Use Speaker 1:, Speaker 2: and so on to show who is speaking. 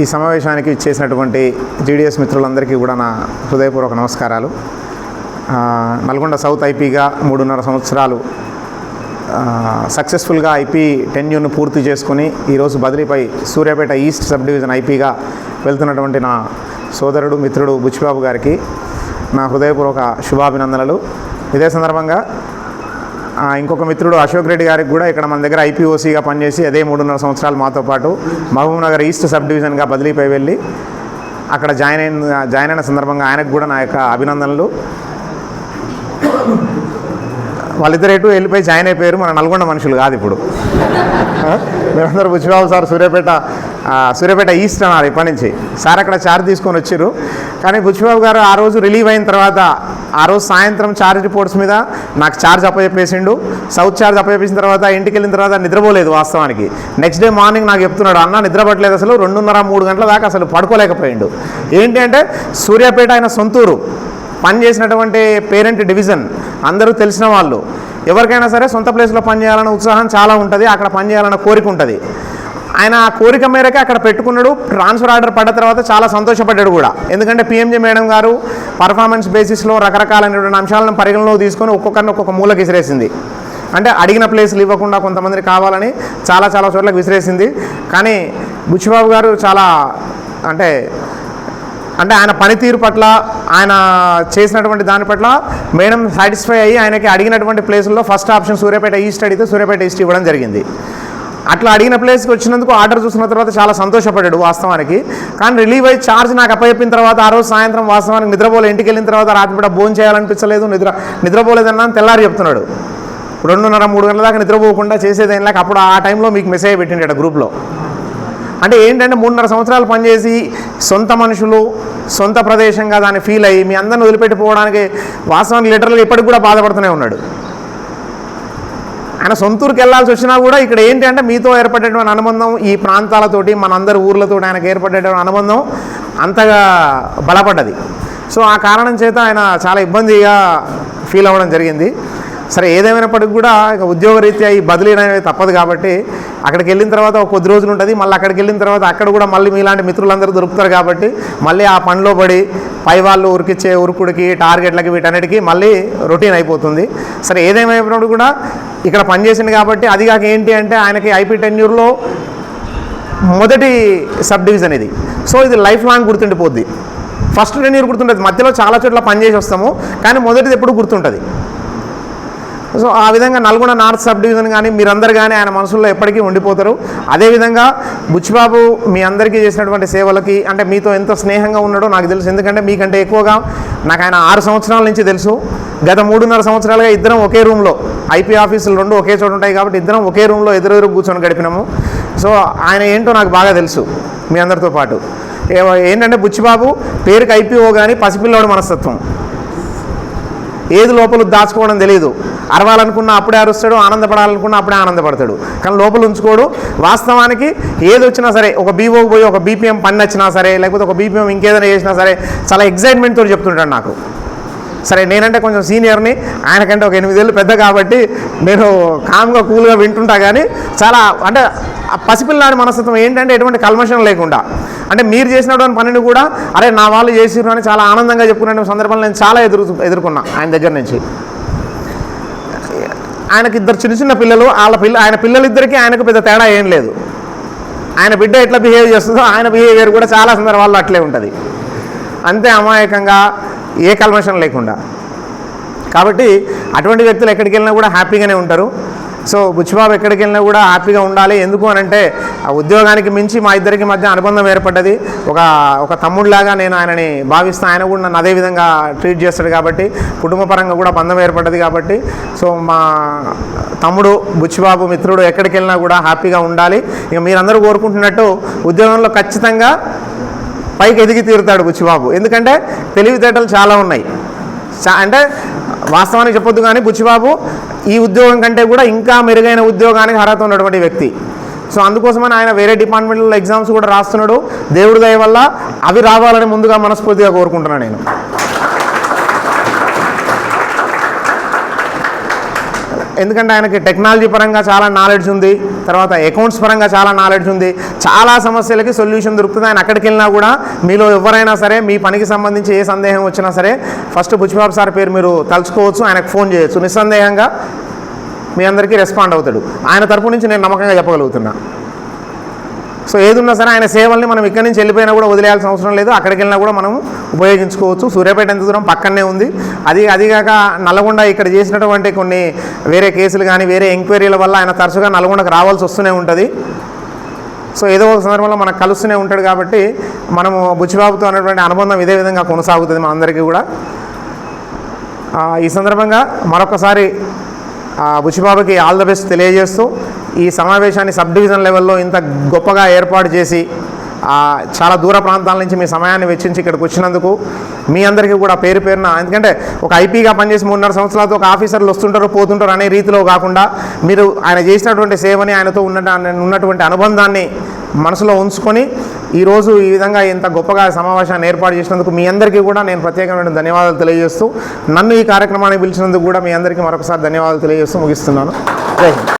Speaker 1: ఈ సమావేశానికి ఇచ్చేసినటువంటి జీడిఎస్ మిత్రులందరికీ కూడా నా హృదయపూర్వక నమస్కారాలు. నల్గొండ సౌత్ ఐపీగా మూడున్నర సంవత్సరాలు సక్సెస్ఫుల్గా ఐపీ టెన్యూర్ను పూర్తి చేసుకుని ఈరోజు బదిలీపై సూర్యాపేట ఈస్ట్ సబ్ డివిజన్ ఐపీగా వెళ్తున్నటువంటి నా సోదరుడు మిత్రుడు బుచ్చిబాబు గారికి నా హృదయపూర్వక శుభాభినందనలు. ఇదే సందర్భంగా ఇంకొక మిత్రుడు అశోక్ రెడ్డి గారికి కూడా ఇక్కడ మన దగ్గర ఐపీఓసీగా పనిచేసి అదే మూడున్నర సంవత్సరాలు మాతో పాటు మహబూబ్ నగర్ ఈస్ట్ సబ్ డివిజన్గా బదిలీపై వెళ్ళి అక్కడ జాయిన్ అయిన జాయిన్ అయిన సందర్భంగా ఆయనకు కూడా నా యొక్క అభినందనలు. వాళ్ళిద్దరు ఎటు వెళ్ళిపోయి జాయిన్ అయిపోయారు మన నల్గొండ మనుషులు కాదు ఇప్పుడు. మీరందరూ బుచ్చిబాబు సార్ సూర్యాపేట సూర్యాపేట ఈస్ట్ అన్నారు ఇప్పటి నుంచి. సార్ అక్కడ చార్జ్ తీసుకొని వచ్చారు కానీ బుచ్చిబాబు గారు ఆ రోజు రిలీవ్ అయిన తర్వాత ఆ రోజు సాయంత్రం చార్జ్ రిపోర్ట్స్ మీద నాకు చార్జ్ అప్పచెప్పేసిండు సౌత్ చార్జ్ అప్పచెప్పేసిన తర్వాత ఇంటికి వెళ్ళిన తర్వాత నిద్రపోలేదు వాస్తవానికి. నెక్స్ట్ డే మార్నింగ్ నాకు చెప్తున్నాడు అన్న నిద్రపట్టలేదు అసలు రెండున్నర మూడు గంటల దాకా అసలు పడుకోలేకపోయిండు. ఏంటి అంటే సూర్యాపేట ఆయన సొంతూరు పని చేసినటువంటి పేరెంట్ డివిజన్ అందరూ తెలిసిన వాళ్ళు. ఎవరికైనా సరే సొంత ప్లేస్లో పనిచేయాలన్న ఉత్సాహం చాలా ఉంటుంది అక్కడ పనిచేయాలన్న కోరిక ఉంటుంది. ఆయన ఆ కోరిక మేరకే అక్కడ పెట్టుకున్నాడు. ట్రాన్స్ఫర్ ఆర్డర్ పడ్డ తర్వాత చాలా సంతోషపడ్డాడు కూడా. ఎందుకంటే పిఎంజే మేడం గారు పర్ఫార్మెన్స్ బేసిస్లో రకరకాలైనటువంటి అంశాలను పరిగణలో తీసుకొని ఒక్కొక్కరిని ఒక్కొక్క మూలకి విసిరేసింది. అంటే అడిగిన ప్లేస్లు ఇవ్వకుండా కొంతమందికి కావాలని చాలా చాలా చోట్లకి విసిరేసింది. కానీ బుచ్చిబాబు గారు చాలా అంటే అంటే ఆయన పనితీరు పట్ల ఆయన చేసినటువంటి దాని పట్ల మేడం సాటిస్ఫై అయ్యి ఆయనకి అడిగినటువంటి ప్లేసుల్లో ఫస్ట్ ఆప్షన్ సూర్యాపేట ఈస్ట్ అడిగితే సూర్యాపేట ఈస్ట్ ఇవ్వడం జరిగింది. అట్లా అడిగిన ప్లేస్కి వచ్చినందుకు ఆర్డర్ చూసిన తర్వాత చాలా సంతోషపడ్డాడు వాస్తవానికి. కానీ రిలీవ్ అయ్యి ఛార్జ్ నాకు అప్పచెప్పిన తర్వాత ఆ రోజు సాయంత్రం వాస్తవానికి నిద్రపోలే ఇంటికి వెళ్ళిన తర్వాత రాత్రిపూట భోజనం చేయాలనిపించలేదు నిద్ర నిద్రపోలేదన్నా అని తెల్లారి చెప్తున్నాడు. రెండున్నర మూడు గంటల దాకా నిద్రపోకుండా చేసేది ఏం లేక అప్పుడు ఆ టైంలో మీకు మెసేజ్ పెట్టిండట గ్రూప్లో అంటే ఏంటంటే మూడున్నర సంవత్సరాలు పనిచేసి సొంత మనుషులు సొంత ప్రదేశంగా దాన్ని ఫీల్ అయ్యి మీ అందరిని వదిలిపెట్టిపోవడానికి వాస్తవానికి లిటరల్గా ఇప్పటికి కూడా బాధపడుతూనే ఉన్నాడు. ఆయన సొంతూరుకి వెళ్ళాల్సి వచ్చినా కూడా ఇక్కడ ఏంటి అంటే మీతో ఏర్పడేటువంటి అనుబంధం ఈ ప్రాంతాలతోటి మనందరి ఊర్లతో ఆయనకు ఏర్పడేటువంటి అనుబంధం అంతగా బలపడ్డది. సో ఆ కారణం చేత ఆయన చాలా ఇబ్బందిగా ఫీల్ అవ్వడం జరిగింది. సరే ఏదేమైనప్పటికీ కూడా ఇక ఉద్యోగరీత్యా ఈ బదిలీ అనేది తప్పదు కాబట్టి అక్కడికి వెళ్ళిన తర్వాత ఒక కొద్ది రోజులు ఉంటుంది. మళ్ళీ అక్కడికి వెళ్ళిన తర్వాత అక్కడ కూడా మళ్ళీ మీలాంటి మిత్రులందరూ దొరుకుతారు కాబట్టి మళ్ళీ ఆ పనిలో పడి పై వాళ్ళు ఉరికిచ్చే ఉరుకుడికి టార్గెట్లకి వీటన్నిటికీ మళ్ళీ రొటీన్ అయిపోతుంది. సరే ఏదేమైనప్పుడు కూడా ఇక్కడ పనిచేసింది కాబట్టి అది కాక ఏంటి అంటే ఆయనకి ఐపీ టెన్యూర్లో మొదటి సబ్ డివిజన్ ఇది. సో ఇది లైఫ్ లాంగ్ గుర్తుండిపోద్ది. ఫస్ట్ టెన్యూర్ గుర్తుంటుంది మధ్యలో చాలా చోట్ల పనిచేసి వస్తాము. కానీ మొదటిది ఎప్పుడు గుర్తుంటుంది. సో ఆ విధంగా నల్గొండ నార్త్ సబ్ డివిజన్ కానీ మీరందరు కానీ ఆయన మనసులో ఎప్పటికీ ఉండిపోతారు. అదేవిధంగా బుచ్చిబాబు మీ అందరికీ చేసినటువంటి సేవలకి అంటే మీతో ఎంత స్నేహంగా ఉన్నాడో నాకు తెలుసు. ఎందుకంటే మీకంటే ఎక్కువగా నాకు ఆయన ఆరు సంవత్సరాల నుంచి తెలుసు. గత మూడున్నర సంవత్సరాలుగా ఇద్దరం ఒకే రూమ్లో ఐపీ ఆఫీసులు రెండు ఒకే చోట ఉంటాయి కాబట్టి ఇద్దరం ఒకే రూమ్లో ఎదురెదురు కూర్చొని గడిపినాము. సో ఆయన ఏంటో నాకు బాగా తెలుసు మీ అందరితో పాటు. ఏంటంటే బుచ్చిబాబు పేరుకి ఐపీఓ కానీ పసిపిల్లవాడు మనస్తత్వం. ఏది లోపల దాచుకోవడం తెలియదు అరవాలనుకున్న అప్పుడే అరుస్తాడు ఆనందపడాలనుకున్న అప్పుడే ఆనందపడతాడు. కానీ లోపల ఉంచుకోడు. వాస్తవానికి ఏది వచ్చినా సరే ఒక బీఓకి పోయి ఒక బీపీఎం పని వచ్చినా సరే లేకపోతే ఒక బీపీఎం ఇంకేదైనా చేసినా సరే చాలా ఎగ్జైట్మెంట్తో చెప్తుంటాడు నాకు. సరే నేనంటే కొంచెం సీనియర్ని ఆయనకంటే ఒక ఎనిమిదేళ్ళు పెద్ద కాబట్టి నేను కామ్గా కూల్గా వింటుంటా కానీ చాలా అంటే ఆ పసిపిల్లాడి మనస్తత్వం ఏంటంటే ఎటువంటి కల్మషం లేకుండా. అంటే మీరు చేసినటువంటి పనిని కూడా అరే నా వాళ్ళు చేసిరు అని చాలా ఆనందంగా చెప్పుకునే సందర్భాలు నేను చాలా ఎదురు ఎదుర్కొన్నా ఆయన దగ్గర నుంచి. ఆయనకి ఇద్దరు చిన్న చిన్న పిల్లలు వాళ్ళ పిల్ల ఆయన పిల్లలిద్దరికీ ఆయనకు పెద్ద తేడా ఏం లేదు. ఆయన బిడ్డ ఎట్లా బిహేవ్ చేస్తుందో ఆయన బిహేవియర్ కూడా చాలా సందర్భాల్లో అట్లే ఉంటుంది. అంతే అమాయకంగా ఏ కల్మషం లేకుండా. కాబట్టి అటువంటి వ్యక్తులు ఎక్కడికి వెళ్ళినా కూడా హ్యాపీగానే ఉంటారు. సో బుచ్చిబాబు ఎక్కడికి వెళ్ళినా కూడా హ్యాపీగా ఉండాలి. ఎందుకు అని అంటే ఆ ఉద్యోగానికి మించి మా ఇద్దరికి మధ్య అనుబంధం ఏర్పడ్డది. ఒక ఒక తమ్ముడిలాగా నేను ఆయనని భావిస్తాను ఆయన కూడా నన్ను అదే విధంగా ట్రీట్ చేస్తాడు కాబట్టి కుటుంబ పరంగా కూడా బంధం ఏర్పడ్డది కాబట్టి సో మా తమ్ముడు బుచ్చిబాబు మిత్రుడు ఎక్కడికి వెళ్ళినా కూడా హ్యాపీగా ఉండాలి. ఇక మీరందరూ కోరుకుంటున్నట్టు ఉద్యోగంలో ఖచ్చితంగా పైకి ఎదిగి తీరుతాడు బుచ్చిబాబు. ఎందుకంటే తెలివితేటలు చాలా ఉన్నాయి. చా- అంటే వాస్తవానికి చెప్పొద్దు కానీ బుచ్చిబాబు ఈ ఉద్యోగం కంటే కూడా ఇంకా మెరుగైన ఉద్యోగానికి అర్హత ఉన్నటువంటి వ్యక్తి. సో అందుకోసమని ఆయన వేరే డిపార్ట్మెంట్లో ఎగ్జామ్స్ కూడా రాస్తున్నాడు. దేవుడి దయ వల్ల అవి రావాలని ముందుగా మనస్ఫూర్తిగా కోరుకుంటున్నాను నేను. ఎందుకంటే ఆయనకి టెక్నాలజీ పరంగా చాలా నాలెడ్జ్ ఉంది. తర్వాత అకౌంట్స్ పరంగా చాలా నాలెడ్జ్ ఉంది. చాలా సమస్యలకి సొల్యూషన్ దొరుకుతుంది. ఆయన అక్కడికి వెళ్ళినా కూడా మీలో ఎవరైనా సరే మీ పనికి సంబంధించి ఏ సందేహం వచ్చినా సరే ఫస్ట్ బుచ్చిబాబు సార్ పేరు మీరు తలుచుకోవచ్చు ఆయనకు ఫోన్ చేయొచ్చు. నిస్సందేహంగా మీ అందరికీ రెస్పాండ్ అవుతాడు. ఆయన తరపు నుంచి నేను నమ్మకంగా చెప్పగలుగుతున్నా. సో ఏది ఉన్నా సరే ఆయన సేవల్ని మనం ఇక్కడి నుంచి వెళ్ళిపోయినా కూడా వదిలేయాల్సిన అవసరం లేదు. అక్కడికి వెళ్ళినా కూడా మనం ఉపయోగించుకోవచ్చు. సూర్యాపేట ఎంత దూరం? పక్కనే ఉంది. అది అదిగాక నల్గొండ ఇక్కడ చేసినటువంటి కొన్ని వేరే కేసులు కానీ వేరే ఎంక్వైరీల వల్ల ఆయన తరచుగా నల్గొండకు రావాల్సి వస్తూనే ఉంటుంది. సో ఏదో ఒక సందర్భంలో మనకు కలుస్తూనే ఉంటాడు కాబట్టి మనము బుచ్చిబాబుతో అనేటువంటి అనుబంధం ఇదే విధంగా కొనసాగుతుంది మనందరికీ కూడా. ఈ సందర్భంగా మరొకసారి బుచ్చిబాబుకి ఆల్ ద బెస్ట్ తెలియజేస్తూ ఈ సమావేశాన్ని సబ్ డివిజన్ లెవెల్లో ఇంత గొప్పగా ఏర్పాటు చేసి చాలా దూర ప్రాంతాల నుంచి మీ సమయాన్ని వెచ్చించి ఇక్కడికి వచ్చినందుకు మీ అందరికీ కూడా పేరు పేరున ఎందుకంటే ఒక ఐపీగా పనిచేసి మూడున్నర సంవత్సరాలతో ఒక ఆఫీసర్లు వస్తుంటారు పోతుంటారు అనే రీతిలో కాకుండా మీరు ఆయన చేసినటువంటి సేవని ఆయనతో ఉన్న ఉన్నటువంటి అనుబంధాన్ని మనసులో ఉంచుకొని ఈరోజు ఈ విధంగా ఇంత గొప్పగా సమావేశాన్ని ఏర్పాటు చేసినందుకు మీ అందరికీ కూడా నేను ప్రత్యేకమైన ధన్యవాదాలు తెలియజేస్తూ నన్ను ఈ కార్యక్రమానికి పిలిచినందుకు కూడా మీ అందరికీ మరొకసారి ధన్యవాదాలు తెలియజేస్తూ ముగిస్తున్నాను. జై హింద్.